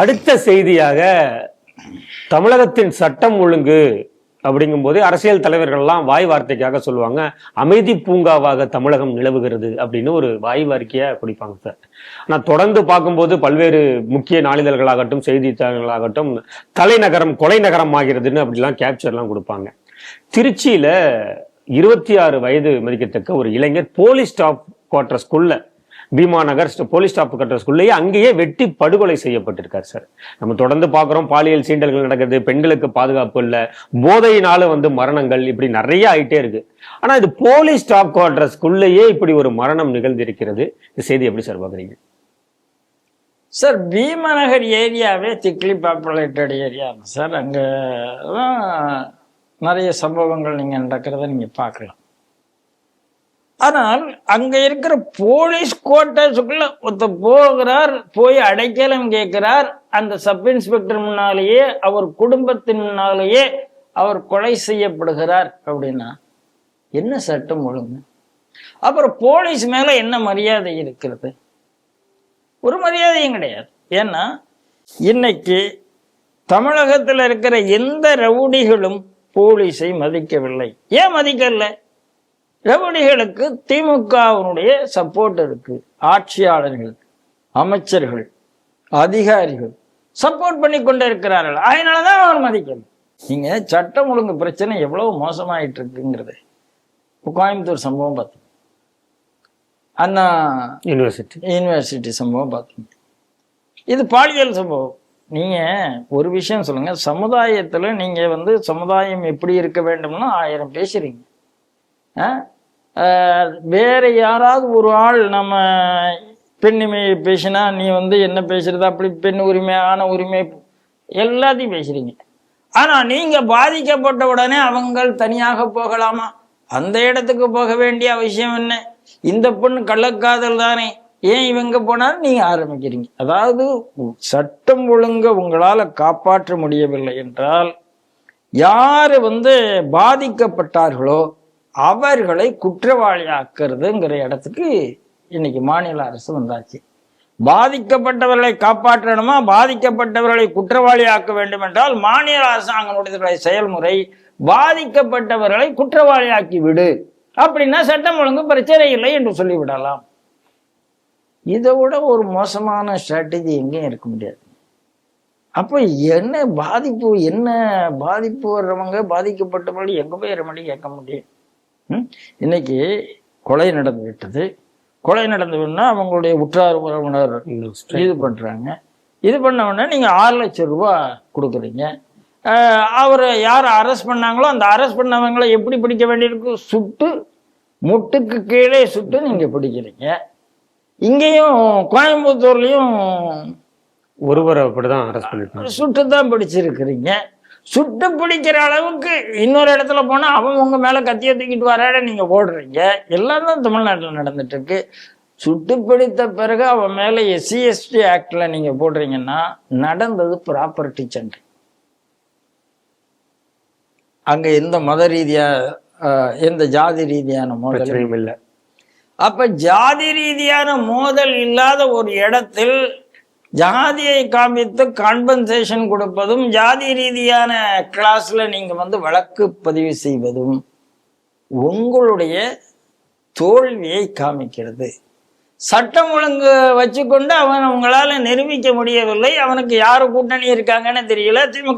அடுத்த செய்தியாக தமிழகத்தின் சட்டம் ஒழுங்கு அப்படிங்கும்போது அரசியல் தலைவர்கள்லாம் வாய் வார்த்தைக்காக சொல்லுவாங்க அமைதி பூங்காவாக தமிழகம் நிலவுகிறது அப்படின்னு ஒரு வாய் வார்த்தையா குடிப்பாங்க சார். ஆனால் தொடர்ந்து பார்க்கும்போது பல்வேறு முக்கிய நாளிதழ்களாகட்டும் செய்தித்தாள்களாகட்டும் தலைநகரம் கொலை நகரம் ஆகிறதுன்னு அப்படிலாம் கேப்சர்லாம் கொடுப்பாங்க. திருச்சியில இருபத்தி ஆறு வயது மதிக்கத்தக்க ஒரு இளைஞர் போலீஸ் ஸ்டாப் குவார்டர்ஸ்குள்ள பீமா நகர் போலீஸ் ஸ்டாப் குவார்டர்ஸ்குள்ளேயே அங்கேயே வெட்டி படுகொலை செய்யப்பட்டிருக்கார் சார் நம்ம தொடர்ந்து பார்க்குறோம் பாலியல் சீண்டல்கள் நடக்குது பெண்களுக்கு பாதுகாப்பு இல்லை போதையினால வந்து மரணங்கள் இப்படி நிறைய ஆயிட்டே இருக்கு. ஆனால் இது போலீஸ் ஸ்டாப் குவார்டர்ஸ்குள்ளேயே இப்படி ஒரு மரணம் நிகழ்ந்திருக்கிறது. இந்த செய்தி எப்படி சார் பார்க்குறீங்க? சார் பீமநகர் ஏரியாவே திக்லி பாப்புலேட்டட் ஏரியா. சார் அங்கே நிறைய சம்பவங்கள் நீங்கள் நடக்கிறத நீங்கள் பார்க்கலாம். ஆனால் அங்கே இருக்கிற போலீஸ் குவார்ட்டர்ஸுக்குள்ள ஒருத்தர் போகிறார் போய் அடைக்கலம் கேட்கிறார். அந்த சப் இன்ஸ்பெக்டர் முன்னாலேயே அவர் குடும்பத்தின் முன்னாலேயே அவர் கொலை செய்யப்படுகிறார் அப்படின்னா என்ன சட்டம் ஒழுங்கு? அப்புறம் போலீஸ் மேல என்ன மரியாதை இருக்கிறது? ஒரு மரியாதையும் கிடையாது. ஏன்னா இன்னைக்கு தமிழகத்தில் இருக்கிற எந்த ரவுடிகளும் போலீஸை மதிக்கவில்லை. ஏன் மதிக்கல? ரவுடிகளுக்கு திமுகவினுடைய சப்போர்ட் இருக்கு. ஆட்சியாளர்கள் அமைச்சர்கள் அதிகாரிகள் சப்போர்ட் பண்ணி கொண்டு இருக்கிறார்கள். அதனாலதான் அவர் மதிக்கணும். நீங்க சட்டம் ஒழுங்கு பிரச்சனை எவ்வளவு மோசமாயிட்டு இருக்குங்கிறது கோயம்புத்தூர் சம்பவம் பார்த்தோம். அண்ணா யூனிவர்சிட்டி யூனிவர்சிட்டி சம்பவம் பார்த்தீங்க இது பாலியல் சம்பவம். நீங்க ஒரு விஷயம் சொல்லுங்க. சமுதாயத்துல நீங்க வந்து சமுதாயம் எப்படி இருக்க வேண்டும்னு ஆயிரம் பேசுறீங்க. வேற யாராவது ஒரு ஆள் நம்ம பெண்ணுமை பேசினா நீ வந்து என்ன பேசுறது? அப்படி பெண் உரிமை ஆன உரிமை எல்லாத்தையும் பேசுறீங்க. ஆனா நீங்க பாதிக்கப்பட்ட உடனே அவங்கள் தனியாக போகலாமா? அந்த இடத்துக்கு போக வேண்டிய அவசியம் என்ன? இந்த பொண்ணு கள்ளக்காதல் தானே. ஏன் இவங்க போனாலும் நீங்க ஆரம்பிக்கிறீங்க. அதாவது சட்டம் ஒழுங்க உங்களால காப்பாற்ற முடியவில்லை என்றால் யாரு வந்து பாதிக்கப்பட்டார்களோ அவர்களை குற்றவாளியாக்குறதுங்கிற இடத்துக்கு இன்னைக்கு மாநில அரசு வந்தாச்சு. பாதிக்கப்பட்டவர்களை காப்பாற்றணுமா? பாதிக்கப்பட்டவர்களை குற்றவாளியாக்க வேண்டும் என்றால் மாநில அரசாங்கங்களுடைய செயல்முறை பாதிக்கப்பட்டவர்களை குற்றவாளியாக்கி விடு. அப்படின்னா சட்டம் ஒழுங்கு பிரச்சனை இல்லை என்று சொல்லிவிடலாம். இதை விட ஒரு மோசமான ஸ்ட்ராட்டஜி எங்கேயும் இருக்க முடியாது. அப்போ என்ன பாதிப்பு என்ன பாதிப்பு வர்றவங்க பாதிக்கப்பட்டவர்கள் எங்க போய் ரெமடி கேட்க முடியும்? இன்னைக்கு கொலை நடந்து விட்டது கொலை நடந்ததுன்னா அவங்களுடைய உற்றார் உறவினர் இது பண்றாங்க. இது பண்ண உடனே நீங்க ஆறு லட்சம் ரூபாய் கொடுக்குறீங்க. அவர் யார் அரெஸ்ட் பண்ணாங்களோ அந்த அரெஸ்ட் பண்ணவங்களை எப்படி பிடிக்க வேண்டியிருக்கு? சுட்டு முட்டுக்கு கீழே சுட்டு நீங்க பிடிக்கிறீங்க. இங்கேயும் கோயம்புத்தூர்லயும் ஒருவரை அப்படிதான் அரெஸ்ட் பண்ணிருக்காங்க. சுட்டு தான் பிடிச்சிருக்கிறீங்க. சுட்டு பிடிக்கிற அளவுக்கு இன்னொரு இடத்துல போனா அவன் உங்க மேல கத்திய தூக்கிட்டு வராட நீங்க ஓடுறீங்க எல்லாம் தான் தமிழ்நாட்டில் நடந்துட்டு இருக்கு சுட்டு பிடித்த பிறகு அவன் மேல எஸ்சி எஸ்டி ஆக்ட்ல நீங்க போடுறீங்கன்னா நடந்தது ப்ராப்பர்ட்டி சண்டை அங்க எந்த மத ரீதியா ஆஹ், எந்த ஜாதி ரீதியான மோதல்? பிரச்சனையும் இல்லை. அப்ப ஜாதி ரீதியான மோதல் இல்லாத ஒரு இடத்தில் ஜாதியை காமித்து கான்பன்சேஷன் கொடுப்பதும் ஜாதி ரீதியான கிளாஸில் நீங்கள் வந்து வழக்கு பதிவு செய்வதும் உங்களுடைய தோல்வியை காமிக்கிறது. சட்டம் ஒழுங்கு வச்சுக்கொண்டு அவன் உங்களால் நிரூபிக்க முடியவில்லை. அவனுக்கு யார் கூட்டணி இருக்காங்கன்னு தெரியல. திமுக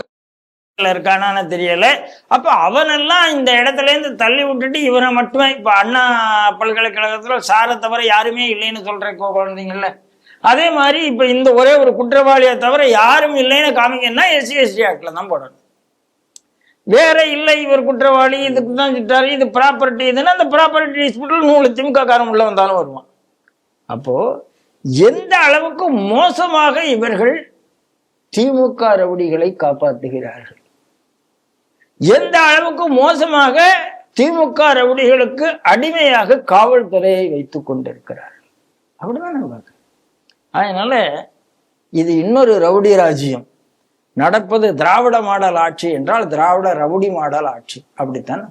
இருக்கானான்னு தெரியல. அப்போ அவனெல்லாம் இந்த இடத்துல இருந்து தள்ளி விட்டுட்டு இவனை மட்டுமே இப்போ அண்ணா பல்கலைக்கழகத்தில் சாரை தவிர யாருமே இல்லைன்னு சொல்கிற கு- அதே மாதிரி இப்ப இந்த ஒரே ஒரு குற்றவாளியை தவிர யாரும் இல்லைன்னு காமிங்கன்னா எஸ்சி எஸ்டி ஆக்டில் தான் போடணும். வேற இல்லை இவர் குற்றவாளி இதுக்கு தான் சுட்டாரு இது ப்ராப்பர்ட்டி இதுன்னா அந்த ப்ராப்பர்ட்டி டிஸ்பியூட்டில் நூறு திமுக காரம் உள்ள வந்தாலும் வருவான். அப்போ எந்த அளவுக்கு மோசமாக இவர்கள் திமுக ரவுடிகளை காப்பாற்றுகிறார்கள் எந்த அளவுக்கு மோசமாக திமுக ரவுடிகளுக்கு அடிமையாக காவல்துறையை வைத்துக் கொண்டிருக்கிறார்கள்? அப்படிதான் நான் அதனால இது இன்னொரு ரவுடி ராஜ்யம். நடப்பது திராவிட மாடல் ஆட்சி என்றால் திராவிட ரவுடி மாடல் ஆட்சி. அப்படித்தான்